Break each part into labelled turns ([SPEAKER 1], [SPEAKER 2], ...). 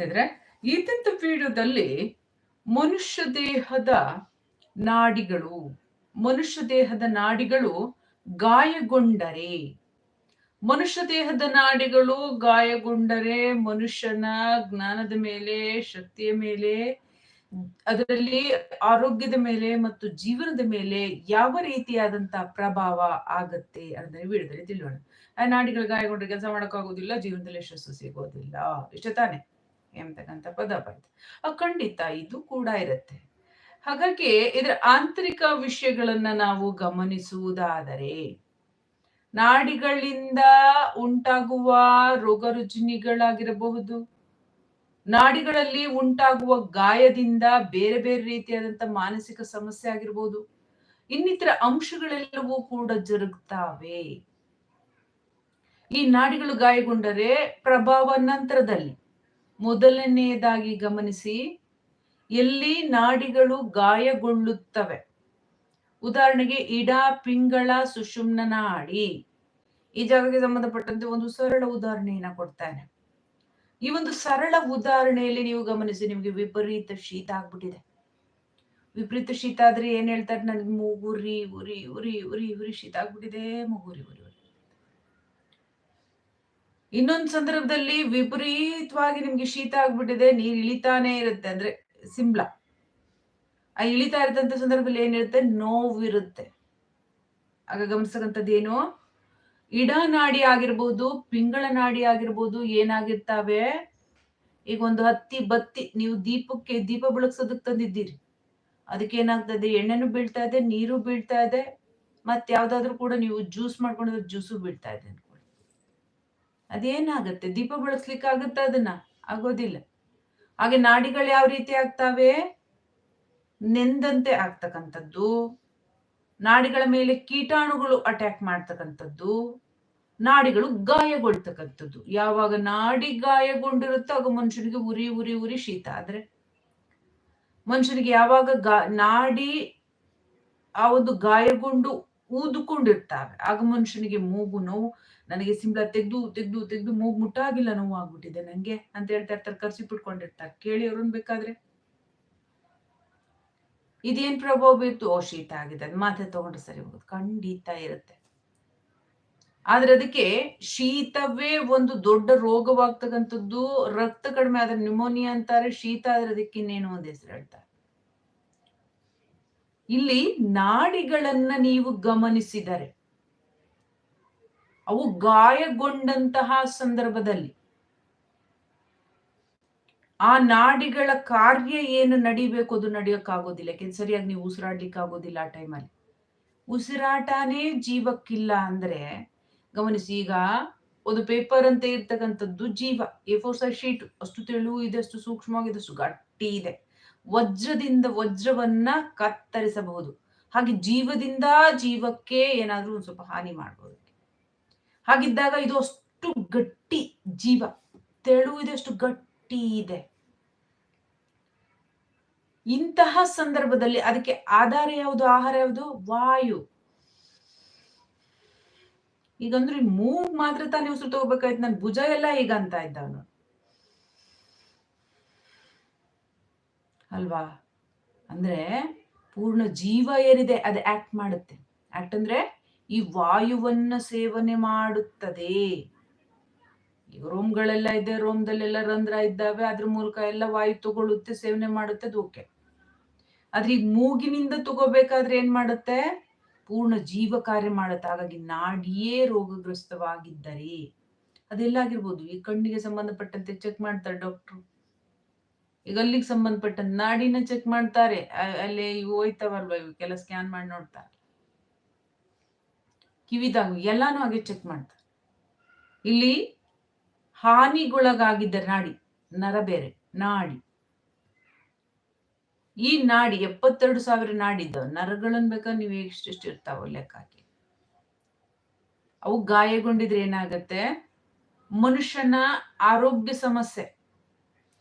[SPEAKER 1] ಸ್ನೇಹಿತರೆ, ಈತಿಂತ ವಿಡಿಯೋದಲ್ಲಿ ಮನುಷ್ಯ ದೇಹದ ನಾಡಿಗಳು, ಮನುಷ್ಯ ದೇಹದ ನಾಡಿಗಳು ಗಾಯಗೊಂಡರೆ. ಮನುಷ್ಯ ದೇಹದ ನಾಡಿಗಳು ಗಾಯಗೊಂಡರೆ ಮನುಷ್ಯನ ಜ್ಞಾನದ ಮೇಲೆ, ಶಕ್ತಿಯ ಮೇಲೆ, ಅದರಲ್ಲಿ ಆರೋಗ್ಯದ ಮೇಲೆ ಮತ್ತು ಜೀವನದ ಮೇಲೆ ಯಾವ ರೀತಿಯಾದಂತಹ ಪ್ರಭಾವ ಆಗತ್ತೆ ಅನ್ನೋದನ್ನ ವಿಡಿಯೋದಲ್ಲಿ ತಿಳಿಯೋಣ. ಆ ನಾಡಿಗಳು ಗಾಯಗೊಂಡ್ರೆ ಕೆಲಸ ಮಾಡೋಕ್ಕಾಗೋದಿಲ್ಲ, ಜೀವನದಲ್ಲಿ ಯಶಸ್ಸು ಸಿಗೋದಿಲ್ಲ. ಇಷ್ಟ ತಾನೆ? ಎಂಬತಕ್ಕಂಥ ಪದ ಬಂತು ಖಂಡಿತ ಇದು ಕೂಡ ಇರುತ್ತೆ. ಹಾಗಾಗಿ ಇದರ ಆಂತರಿಕ ವಿಷಯಗಳನ್ನ ನಾವು ಗಮನಿಸುವುದಾದರೆ, ನಾಡಿಗಳಿಂದ ಉಂಟಾಗುವ ರೋಗ ರುಜಿನಿಗಳಾಗಿರಬಹುದು ನಾಡಿಗಳಲ್ಲಿ ಉಂಟಾಗುವ ಗಾಯದಿಂದ ಬೇರೆ ಬೇರೆ ರೀತಿಯಾದಂತ ಮಾನಸಿಕ ಸಮಸ್ಯೆ ಆಗಿರ್ಬೋದು ಇನ್ನಿತರ ಅಂಶಗಳೆಲ್ಲವೂ ಕೂಡ ಜರುಗ್ತಾವೆ. ಈ ನಾಡಿಗಳು ಗಾಯಗೊಂಡರೆ ಪ್ರಭಾವ ನಂತರದಲ್ಲಿ ಮೊದಲನೆಯದಾಗಿ ಗಮನಿಸಿ, ಎಲ್ಲಿ ನಾಡಿಗಳು ಗಾಯಗೊಳ್ಳುತ್ತವೆ. ಉದಾಹರಣೆಗೆ ಇಡ ಪಿಂಗಳ ಸುಷುಮ್ನ ನಾಡಿ ಈ ಜಾಗಕ್ಕೆ ಸಂಬಂಧಪಟ್ಟಂತೆ ಒಂದು ಸರಳ ಉದಾಹರಣೆಯನ್ನ ಕೊಡ್ತಾನೆ. ಈ ಒಂದು ಸರಳ ಉದಾಹರಣೆಯಲ್ಲಿ ನೀವು ಗಮನಿಸಿ, ನಿಮ್ಗೆ ವಿಪರೀತ ಶೀತ ಆಗ್ಬಿಟ್ಟಿದೆ. ವಿಪರೀತ ಶೀತ ಆದ್ರೆ ಏನ್ ಹೇಳ್ತಾರೆ? ನನ್ಗೆ ಮೂಗುರಿ ಉರಿ ಉರಿ ಉರಿ ಉರಿ ಶೀತ ಆಗ್ಬಿಟ್ಟಿದೆ, ಮೂಗುರಿ, ಉರಿ. ಇನ್ನೊಂದು ಸಂದರ್ಭದಲ್ಲಿ ವಿಪರೀತವಾಗಿ ನಿಮ್ಗೆ ಶೀತ ಆಗ್ಬಿಟ್ಟಿದೆ, ನೀರ್ ಇಳಿತಾನೆ ಇರುತ್ತೆ. ಅಂದ್ರೆ ಸಿಂಬ್ಲ ಆ ಇಳಿತಾ ಇರತಂತ ಸಂದರ್ಭದಲ್ಲಿ ಏನಿರುತ್ತೆ ನೋವಿರುತ್ತೆ. ಆಗ ಗಮನಿಸ್ತಕ್ಕಂಥದ್ದು ಏನು? ಇಡ ನಾಡಿ ಆಗಿರ್ಬೋದು, ಪಿಂಗಳ ನಾಡಿ ಆಗಿರ್ಬೋದು ಏನಾಗಿರ್ತಾವೆ? ಈಗ ಒಂದು ಹತ್ತಿ ಬತ್ತಿ, ನೀವು ದೀಪಕ್ಕೆ ದೀಪ ಬೆಳಗ್ಸೋದಕ್ಕೆ ತಂದಿದ್ದೀರಿ. ಅದಕ್ಕೆ ಏನಾಗ್ತದೆ ಎಣ್ಣೆನು ಬೀಳ್ತಾ ಇದೆ, ನೀರು ಬೀಳ್ತಾ ಇದೆ ಮತ್ತೆ ಯಾವ್ದಾದ್ರು ಕೂಡ ನೀವು ಜ್ಯೂಸ್ ಮಾಡ್ಕೊಂಡಿದ್ರೆ ಜ್ಯೂಸು ಬೀಳ್ತಾ ಇದೆ ಅದೇನಾಗತ್ತೆ? ದೀಪ ಬೆಳಗ್ಸ್ಲಿಕ್ಕೆ ಆಗುತ್ತ ಅದನ್ನ? ಆಗೋದಿಲ್ಲ. ಹಾಗೆ ನಾಡಿಗಳು ಯಾವ ರೀತಿ ಆಗ್ತಾವೆ? ನೆಂದಂತೆ ಆಗ್ತಕ್ಕಂಥದ್ದು. ನಾಡಿಗಳ ಮೇಲೆ ಕೀಟಾಣುಗಳು ಅಟ್ಯಾಕ್ ಮಾಡ್ತಕ್ಕಂಥದ್ದು. ನಾಡಿಗಳು ಗಾಯಗೊಳ್ತಕ್ಕಂಥದ್ದು. ಯಾವಾಗ ನಾಡಿ ಗಾಯಗೊಂಡಿರುತ್ತೋ ಆಗ ಮನುಷ್ಯನಿಗೆ ಉರಿ ಉರಿ ಉರಿ ಶೀತ. ಆದ್ರೆ ಮನುಷ್ಯನಿಗೆ ಯಾವಾಗ ಗಾ, ನಾಡಿ ಆ ಒಂದು ಗಾಯಗೊಂಡು ಊದುಕೊಂಡಿರ್ತಾವೆ, ಆಗ ಮನುಷ್ಯನಿಗೆ ಮೂಗು ನೋವು ನನಗೆ ಸಿಂಬಳ ತೆಗ್ದು ತೆಗ್ದು ತೆಗ್ದು ಮೂಗು ಮುಟ್ಟಾಗಿಲ್ಲ ನೋವು ಆಗ್ಬಿಟ್ಟಿದೆ ನಂಗೆ ಅಂತ ಹೇಳ್ತಾ ಇರ್ತಾರೆ ಕರ್ಸಿ ಬಿಟ್ಕೊಂಡಿರ್ತಾರೆ ಕೇಳಿ ಅವ್ರನ್ನ ಬೇಕಾದ್ರೆ. ಇದೇನ್ ಪ್ರಭಾವ ಬೀರ್ತು? ಓ, ಶೀತ ಆಗಿದೆ. ಅದು ಮಾತ್ರೆ ತಗೊಂಡ್ರೆ ಸರಿ ಹೋಗುದು. ಖಂಡಿತ ಇರುತ್ತೆ. ಆದ್ರೆ ಅದಕ್ಕೆ ಶೀತವೇ ಒಂದು ದೊಡ್ಡ ರೋಗವಾಗ್ತಕ್ಕಂಥದ್ದು. ರಕ್ತ ಕಡಿಮೆ ಆದ್ರೆ ನ್ಯೂಮೋನಿಯಾ ಅಂತಾರೆ. ಶೀತ ಆದ್ರೆ ಅದಕ್ಕೆ ಇನ್ನೇನು ಒಂದು ಹೆಸರು ಹೇಳ್ತಾರೆ. ಇಲ್ಲಿ ನಾಡಿಗಳನ್ನ ನೀವು ಗಮನಿಸಿದರೆ ಅವು ಗಾಯಗೊಂಡಂತಹ ಸಂದರ್ಭದಲ್ಲಿ ಆ ನಾಡಿಗಳ ಕಾರ್ಯ ಏನು ನಡಿಬೇಕು ಅದು ನಡೆಯೋಕ್ಕಾಗೋದಿಲ್ಲ. ಯಾಕೆಂದ್ರೆ ಸರಿಯಾಗಿ ನೀವು ಉಸಿರಾಡ್ಲಿಕ್ಕೆ ಆಗೋದಿಲ್ಲ ಆ ಟೈಮಲ್ಲಿ. ಉಸಿರಾಟನೇ ಜೀವಕ್ಕಿಲ್ಲ ಅಂದ್ರೆ ಗಮನಿಸಿ, ಈಗ ಒಂದು ಪೇಪರ್ ಅಂತ ಇರ್ತಕ್ಕಂಥದ್ದು ಜೀವ, ಎ ಫೋರ್ ಸೈಜ್ ಶೀಟ್. ಅಷ್ಟು ತೆಳು ಇದೆ, ಅಷ್ಟು ಸೂಕ್ಷ್ಮವಾಗಿದೆ, ಅಷ್ಟು ಗಟ್ಟಿ ಇದೆ. ವಜ್ರದಿಂದ ವಜ್ರವನ್ನ ಕತ್ತರಿಸಬಹುದು. ಹಾಗೆ ಜೀವದಿಂದ ಜೀವಕ್ಕೆ ಏನಾದ್ರೂ ಒಂದು ಸ್ವಲ್ಪ ಹಾನಿ ಮಾಡಬಹುದು ಹಾಗಿದ್ದಾಗ ಇದು ಅಷ್ಟು ಗಟ್ಟಿ ಜೀವ. ತೆಳು ಇದೆ, ಅಷ್ಟು ಗಟ್ಟಿ ಇದೆ. ಇಂತಹ ಸಂದರ್ಭದಲ್ಲಿ ಅದಕ್ಕೆ ಆಧಾರ ಯಾವುದು, ಆಹಾರ ಯಾವುದು? ವಾಯು. ಈಗಂದ್ರೆ ಮೂಗ್ ಮಾತ್ರ ತಾನೇ ಉಸಿರು ತಗೋಬೇಕಾಯ್ತು. ನನ್ ಭುಜ ಎಲ್ಲ ಈಗ ಅಂತ ಇದ್ದ ಅವನು ಅಲ್ವಾ? ಅಂದ್ರೆ ಪೂರ್ಣ ಜೀವ ಏನಿದೆ ಅದು ಆಕ್ಟ್ ಮಾಡುತ್ತೆ. ಆಕ್ಟ್ ಅಂದ್ರೆ ಈ ವಾಯುವನ್ನ ಸೇವನೆ ಮಾಡುತ್ತದೆ. ರೋಮ್ಗಳೆಲ್ಲ ಇದೆ ರೋಮ್ದಲ್ಲೆಲ್ಲ ರಂಧ್ರ ಇದ್ದಾವೆ, ಅದ್ರ ಮೂಲಕ ಎಲ್ಲ ವಾಯು ತಗೊಳ್ಳುತ್ತೆ, ಸೇವನೆ ಮಾಡುತ್ತೆ, ಅದು ಓಕೆ. ಆದ್ರೆ ಈಗ ಮೂಗಿನಿಂದ ತಗೋಬೇಕಾದ್ರೆ ಏನ್ ಮಾಡುತ್ತೆ? ಪೂರ್ಣ ಜೀವ ಕಾರ್ಯ ಮಾಡುತ್ತೆ. ಹಾಗಾಗಿ ನಾಡಿಯೇ ರೋಗಗ್ರಸ್ತವಾಗಿದ್ದರೆ ಅದೆಲ್ಲ ಆಗಿರ್ಬೋದು. ಈ ಕಣ್ಣಿಗೆ ಸಂಬಂಧಪಟ್ಟಂತೆ ಚೆಕ್ ಮಾಡ್ತಾರೆ ಡಾಕ್ಟ್ರು ಈಗ ಅಲ್ಲಿಗೆ ಸಂಬಂಧಪಟ್ಟಂತೆ ನಾಡಿನ ಚೆಕ್ ಮಾಡ್ತಾರೆ. ಅಲ್ಲಿ ಹೋಯ್ತಾವಲ್ವ ಇವು? ಕೆಲ ಸ್ಕ್ಯಾನ್ ಮಾಡಿ ನೋಡ್ತಾರೆ. ಕಿವಿದಾಗ ಎಲ್ಲಾನು ಹಾಗೆ ಚೆಕ್ ಮಾಡ್ತಾರೆ. ಇಲ್ಲಿ ಹಾನಿಗೊಳಗಾಗಿದ್ದ ನಾಡಿ, ನರ ಬೇರೆ, ನಾಡಿ. ಈ ನಾಡಿ ಎಪ್ಪತ್ತೆರಡು ಸಾವಿರ ನಾಡಿದ್ದಾವ ನರಗಳನ್ನ ಬೇಕಾದ್ರೆ ನೀವು ಎಷ್ಟೆಷ್ಟು ಇರ್ತಾವ ಲೆಕ್ಕ ಹಾಕಿ ಅವು ಗಾಯಗೊಂಡಿದ್ರೆ ಏನಾಗತ್ತೆ? ಮನುಷ್ಯನ ಆರೋಗ್ಯ ಸಮಸ್ಯೆ.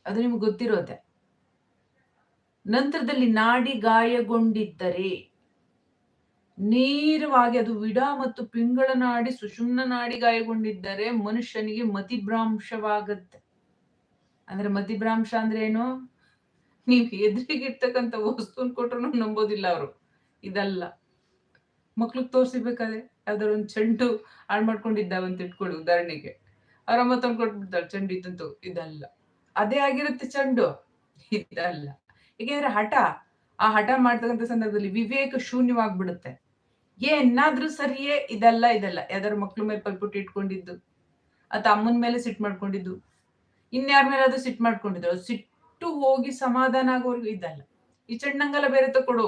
[SPEAKER 1] ಅದು ನಿಮ್ಗೆ ಗೊತ್ತಿರೋದೆ. ನಂತರದಲ್ಲಿ ನಾಡಿ ಗಾಯಗೊಂಡಿದ್ದರೆ ನೇರವಾಗಿ ಅದು ವಿಡ ಮತ್ತು ಪಿಂಗಳ ನಾಡಿ ಸುಷುಮ್ನ ನಾಡಿ ಗಾಯಗೊಂಡಿದ್ದರೆ ಮನುಷ್ಯನಿಗೆ ಮತಿಭ್ರಾಂಶವಾಗತ್ತೆ. ಅಂದ್ರೆ ಮತಿಭ್ರಾಂಶ ಅಂದ್ರೆ ಏನು? ನೀವು ಎದುರಿಗಿರ್ತಕ್ಕಂಥ ವಸ್ತುನ್ ಕೊಟ್ರು ನಂಬೋದಿಲ್ಲ ಅವರು. ಇದಲ್ಲ. ಮಕ್ಳಿಗೆ ತೋರಿಸಿಬೇಕಾದ್ರೆ ಯಾವ್ದಾದ್ರು ಒಂದು ಚೆಂಡು ಹಾಳು ಮಾಡ್ಕೊಂಡಿದ್ದಾವಂತ ಇಟ್ಕೊಳ್ಳಿ ಉದಾಹರಣೆಗೆ. ಅವ್ರ ಅಮ್ಮ ತಂದು ಕೊಟ್ಬಿಡ್ತಾಳೆ ಚೆಂಡು ಇದ್ದಂತು ಇದಲ್ಲ. ಅದೇ ಆಗಿರುತ್ತೆ ಚೆಂಡು. ಇದಲ್ಲ. ಏಕೆಂದ್ರೆ ಹಠ. ಆ ಹಠ ಮಾಡ್ತಕ್ಕಂಥ ಸಂದರ್ಭದಲ್ಲಿ ವಿವೇಕ ಶೂನ್ಯವಾಗ್ಬಿಡುತ್ತೆ. ಏನಾದ್ರೂ ಸರಿಯೇ ಇದಲ್ಲ ಇದಲ್ಲ. ಯಾವ್ದಾದ್ರು ಮಕ್ಳ ಮೇಲೆ ಪಲ್ಪುಟ್ಟು ಇಟ್ಕೊಂಡಿದ್ದು ಅಥವಾ ಅಮ್ಮನ ಮೇಲೆ ಸಿಟ್ಟು ಮಾಡ್ಕೊಂಡಿದ್ದು, ಇನ್ಯಾರ ಅದು ಸಿಟ್ಟು ಮಾಡ್ಕೊಂಡಿದ್ರು ಸಿಟ್ಟು ಹೋಗಿ ಸಮಾಧಾನ ಆಗೋರ್ಗು ಇದಲ್ಲ. ಈ ಚಣ್ಣಂಗಲ್ಲ ಬೇರೆ ತಕೊಡು